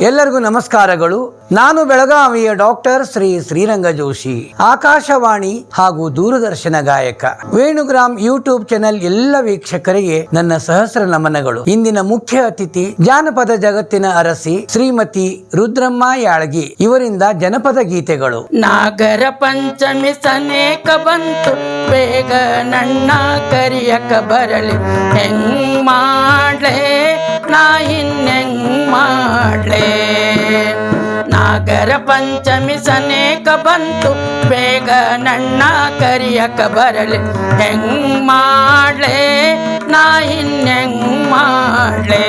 ಎಲ್ಲರಿಗೂ ನಮಸ್ಕಾರಗಳು. ನಾನು ಬೆಳಗಾವಿಯ ಡಾಕ್ಟರ್ ಶ್ರೀ ಶ್ರೀರಂಗ ಜೋಶಿ, ಆಕಾಶವಾಣಿ ಹಾಗೂ ದೂರದರ್ಶನ ಗಾಯಕ. ವೇಣುಗ್ರಾಮ್ ಯೂಟ್ಯೂಬ್ ಚಾನೆಲ್ ಎಲ್ಲ ವೀಕ್ಷಕರಿಗೆ ನನ್ನ ಸಹಸ್ರ ನಮನಗಳು. ಇಂದಿನ ಮುಖ್ಯ ಅತಿಥಿ ಜಾನಪದ ಜಗತ್ತಿನ ಅರಸಿ, ಶ್ರೀಮತಿ ರುದ್ರಮ್ಮ ಯಾಳಗಿ. ಇವರಿಂದ ಜನಪದ ಗೀತೆಗಳು. ನಾಗರ ಪಂಚಮಿ ಸನೇಕ ಬಂತು. ಬೇಗ ನಣ್ಣ ಕರಿಯಕ ಬರಲಿ. ಹೆಂಗ್ ನಾಗರ ಪಂಚಮಿ ಸನೇಕ ಬಂತು ಬೇಗ ನನ್ನ ಕರಿಯಕ ಬರಲಿ. ಹೆಂಗ್ ಮಾಡ್ಲೆ? ನಾ ಇನ್ನೆಂಗ್ ಮಾಡ್ಲೆ?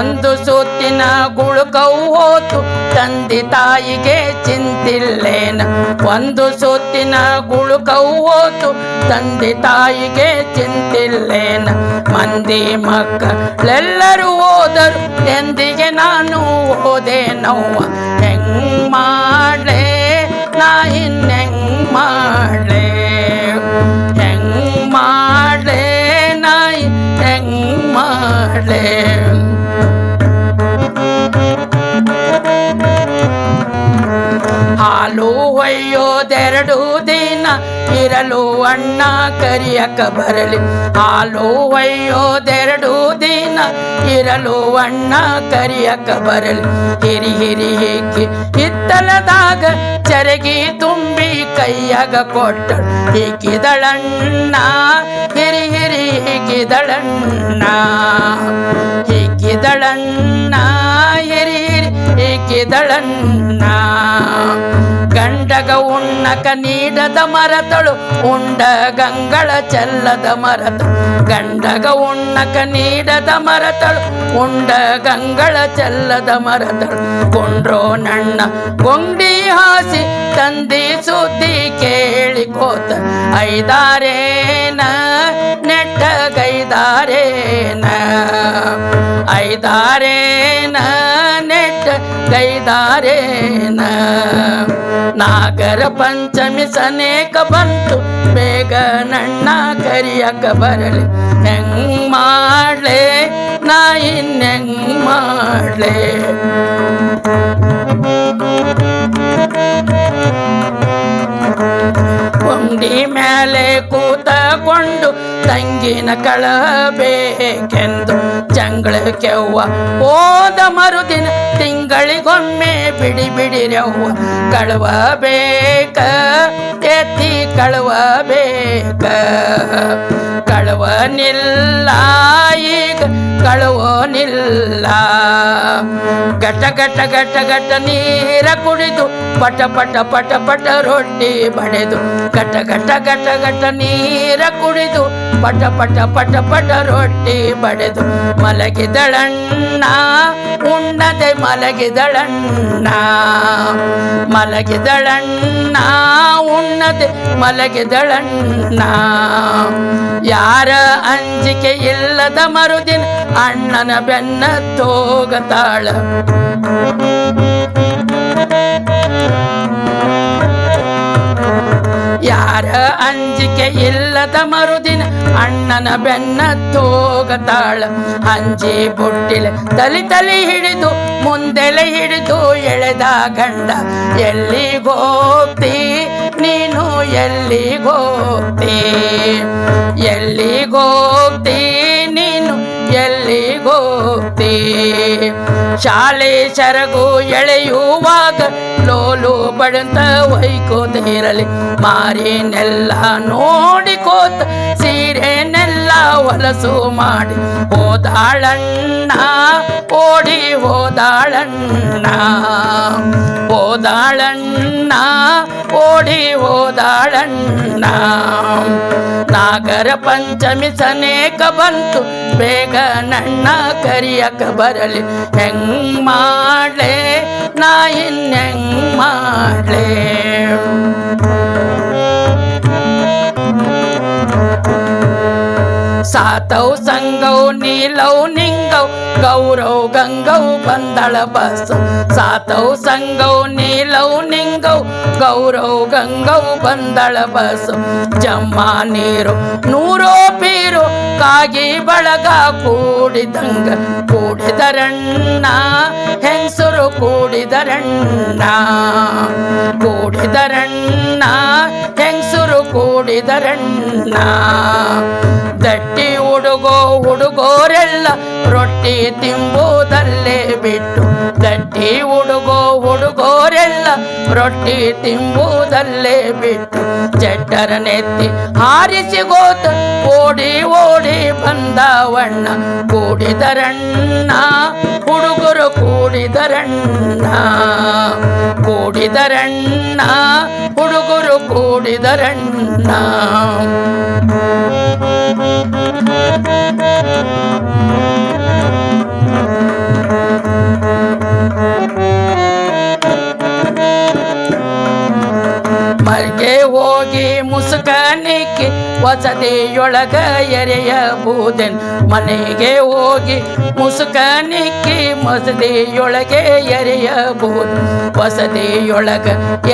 ಒಂದು ಸುತ್ತಿನ ಗುಳುಕವು ಹೋತು, ತಂದೆ ತಾಯಿಗೆ ಚಿಂತಿಲ್ಲೇನ? ಒಂದು ಸುತ್ತಿನ ಗುಳುಕವು ಹೋತು, ತಂದೆ ತಾಯಿಗೆ ಚಿಂತಿಲ್ಲೇನ? ಮಂದಿ ಮಕ್ಕಳೆಲ್ಲರೂ ಹೋದರು, ಎಂದಿಗೆ ನಾನು ಹೋದೆ ನೋವ ಹೆಂಗ್ ಮಾಡ್ಲೆ ನಾ ಇನ್ನೆಂಗ್ ಹಾಲು ಒಯ್ಯೋದೆರಡು ದಿನ ಇರಲು ಅಣ್ಣ ಕರಿಯಕ ಬರಲಿ. ಹಾಲು ಒಯ್ಯೋದೆರಡು ದಿನ ಇರಲು ಅಣ್ಣ ಕರಿಯಕ ಬರಲಿ. ಹಿರಿ ಹಿರಿ ಹಿಕ್ಕಿ ಹಿತ್ತಲದಾಗ ಚರಗಿ ತುಂಬಿ ಕೈಯಾಗ ಕೊಟ್ಟ ಹಿಕ್ಕಿದಳಣ್ಣ ಹಿರಿ ಹಿರಿ ಹಿಕ್ಕಿದಳಣ್ಣ ಹಿಕ್ಕಿದಳಣ್ಣ ಹಿರಿ ಹಿರಿ ಹಿಕ್ಕಿದಳಣ್ಣ ಗಂಡಗ ಉಣ್ಣಕ ನೀಡದ ಮರತಳು ಉಂಡ ಗಂಗಳ ಚೆಲ್ಲದ ಮರತಳು. ಗಂಡಗ ಉಣ್ಣಕ ನೀಡದ ಮರತಳು ಉಂಡ ಗಂಗಳ ಚೆಲ್ಲದ ಮರತಳು. ಕೊಂಡ್ರೋ ನಣ್ಣ ಗೊಂಡಿ ಹಾಸಿ ತಂದಿ ಸುದ್ದಿ ಕೇಳಿಕೋತ, ಐದಾರೇನ ನೆಟ್ಟಗೈದಾರೇನ, ಐದಾರೇನ ನೆಟ್ಟ ಗೈದಾರೇನ ನಾಗರ ಪಂಚಮಿ ಸನೇಕ ಬಂತು ಬೇಗ ನನ್ನ ಕರಿಯಕ ಬರಲಿ ಹೆಂಗ್ ಮಾಡ್ಲೆ ನಾ ಇನ್ನೆಂಗ್ ಮಾಡ್ಲೆ ಕೊಂಡಿ ಮೇಲೆ ಕೂತಕೊಂಡು ತಂಗಿನ ಕಳಬೇಕೆಂದು ಕೆವ್ವ. ಹೋದ ಮರುದಿನ ತಿಂಗಳಿಗೊಮ್ಮೆ ಬಿಡಿ ಬಿಡಿರವ್ವ ಕಳುವ ಬೇಕ ಎತ್ತಿ ಕಳುವ ಬೇಕ ಕಳುವನಿಲ್ಲ ಈಗ, ಕಳುವನಿಲ್ಲ. ಗಟ ಘಟ ಘಟ ಘಟ ನೀರ ಕುಡಿದು ಪಟ ಪಟ ಪಟ ಪಟ ರೊಟ್ಟಿ ಬಡೆದು. ಘಟ ಘಟ ಘಟ ಘಟ ನೀರ ಕುಡಿದು ಪಟ ಪಟ ಪಟ ಪಟ ರೊಟ್ಟಿ ಬಡೆದು. ಮಲಗಿದಳಣ್ಣ, ಉಣ್ಣದೆ ಮಲಗಿದಳಣ್ಣ. ಮಲಗಿದಳಣ್ಣ, ಉಣ್ಣದೆ ಮಲಗಿದಳಣ್ಣ. ಯಾರ ಅಂಜಿಕೆ ಇಲ್ಲದ ಮರುದಿನ ಅಣ್ಣನ ಬೆನ್ನ ತೋಗತಾಳ ಯಾರ ಅಂಜಿಕೆ ಇಲ್ಲದ ಮರುದಿನ ಅಣ್ಣನ ಬೆನ್ನ ತೋಗತಾಳ. ಅಂಜಿ ಬುಟ್ಟಿಲ ತಲಿ ತಲಿ ಹಿಡಿದು, ಮುಂದೆಲೆ ಹಿಡಿದು ಎಳೆದ ಗಂಡ. ಎಲ್ಲಿಗೋಗ್ತಿ ನೀನು ಎಲ್ಲಿಗೋಗ್ತಿ ಎಲ್ಲಿಗೋಗ್ತಿ ಶಾಲೆ ಸರಗು ಎಳೆಯುವಾಗ ಲೋಲು ಬಡಂತ ಒಯ್ಕೋತಿರಲಿ ಮಾರಿನೆಲ್ಲ ನೋಡಿಕೋತ ಸೀರೆನೆಲ್ಲ ಹೊಲಸು ಮಾಡಿ. ಓದಾಳಣ್ಣ ಓಡಿ ಓದಾಳಣ್ಣ ಓದಾಳಣ್ಣ ಓಡಿ ಹೋದಾಳಣ್ಣ. ನಾಗರ ಪಂಚಮಿ ಸನೇಕ ಬಂತು. ಬೇಗ ನನ್ನ ಕರಿಯಕ ಬರಲಿ. ಹೆಂಗ್ ಮಾಡ್ಲೆ? ನಾ ಇನ್ನೆಂಗ್ ಮಾಡ್ಲೆ? ಸಾತೌ ಸಂಗೌ ನೀಲೌ ನಿಂಗೌ ಗೌರವ್ ಗಂಗೌ ಬಂದಳ ಬಸ್ ಸಾತೌ ಸಂಗೌ ನೀಲೌ ನಿಂಗೌ ಗೌರವ್ ಗಂಗೌ ಬಂದಳ ಬಸ್ ಜಮ್ಮ ನೀರು ನೂರೋ ಪೀರು ಕಾಗಿ ಬಳಗ ಕೂಡಿದಂಗ ಕೂಡಿದರಣ್ಣ ಕೂಡಿದರಣ್ಣ ಕೂಡಿದರಣ್ಣ ಹೆಂಗಸರು ಕೂಡಿದರಣ್ಣ ದಟ್ಟಿ ಹುಡುಗೋ ಹುಡುಗೋರೆಲ್ಲ ರೊಟ್ಟಿ ತಿಂಬುದಲ್ಲೇ ಬಿಟ್ಟು ದಟ್ಟಿ ಹುಡುಗೋ ಹುಡುಗೋರೆಲ್ಲ ರೊಟ್ಟಿ ತಿಂಬುದಲ್ಲೇ ಬಿಟ್ಟು ಜಟ್ಟರ ನೆತ್ತಿ ಹಾರಿಸಿ ಗೋತ ಓಡಿ ಓಡಿ ಬಂದವಣ್ಣ ಕೂಡಿದರಣ್ಣ ಹುಡುಗರು ಕೂಡಿದರಣ್ಣ ಕೂಡಿದರಣ್ಣ ಹುಡುಗರು ಮುಸುಕನಿಕ್ಕಿ ವಸತಿಯೊಳಗ ಎರೆಯಬಹುದೆನ್ ಮನೆಗೆ ಹೋಗಿ ಮುಸುಕನಿಕ್ಕಿ ಮಸದಿಯೊಳಗೆ ಎರೆಯಬಹುದು ವಸತಿಯೊಳಗ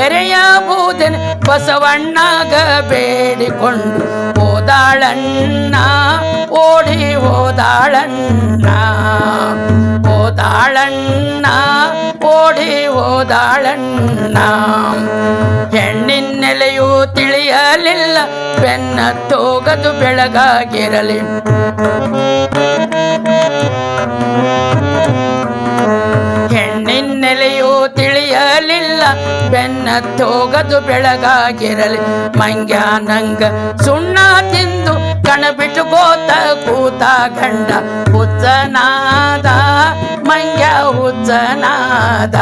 ಎರೆಯಬಹುದೆನ್ ಬಸವಣ್ಣಗ ಬೇಡಿಕೊಂಡು ಹೋದಾಳಣ್ಣ ಓಡಿ ಹೋದಾಳಣ್ಣ ಹೋದಾಳಣ್ಣ ಓಡಿ ಹೋದಾಳಣ್ಣ. ಹೆಣ್ಣಿನೆಲೆಯೂ ತಿಳಿಯಲಿಲ್ಲ, ಬೆನ್ನ ತೋಗದು ಬೆಳಗಾಗಿರಲಿ. ಹೆಣ್ಣಿನೆಲೆಯೂ ತಿಳಿಯಲಿಲ್ಲ, ಬೆನ್ನ ತೋಗದು ಬೆಳಗಾಗಿರಲಿ. ಮಂಗ್ಯಾನಂಗ ಸುಣ್ಣ ತಿಂದು ಕಣಬಿಟ್ಟು ಗೋತ ಕೂತ ಗಂಡ ಹುಚ್ಚನಾದ ಮಂಗ್ಯ ಹುಚ್ಚನಾದ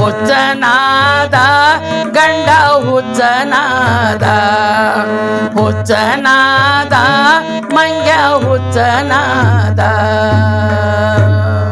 ಹುಚ್ಚನಾದ ಗಂಡ ಹುಚ್ಚನಾದ ಹುಚ್ಚನಾದ ಮಂಗ್ಯ ಹುಚ್ಚನಾದ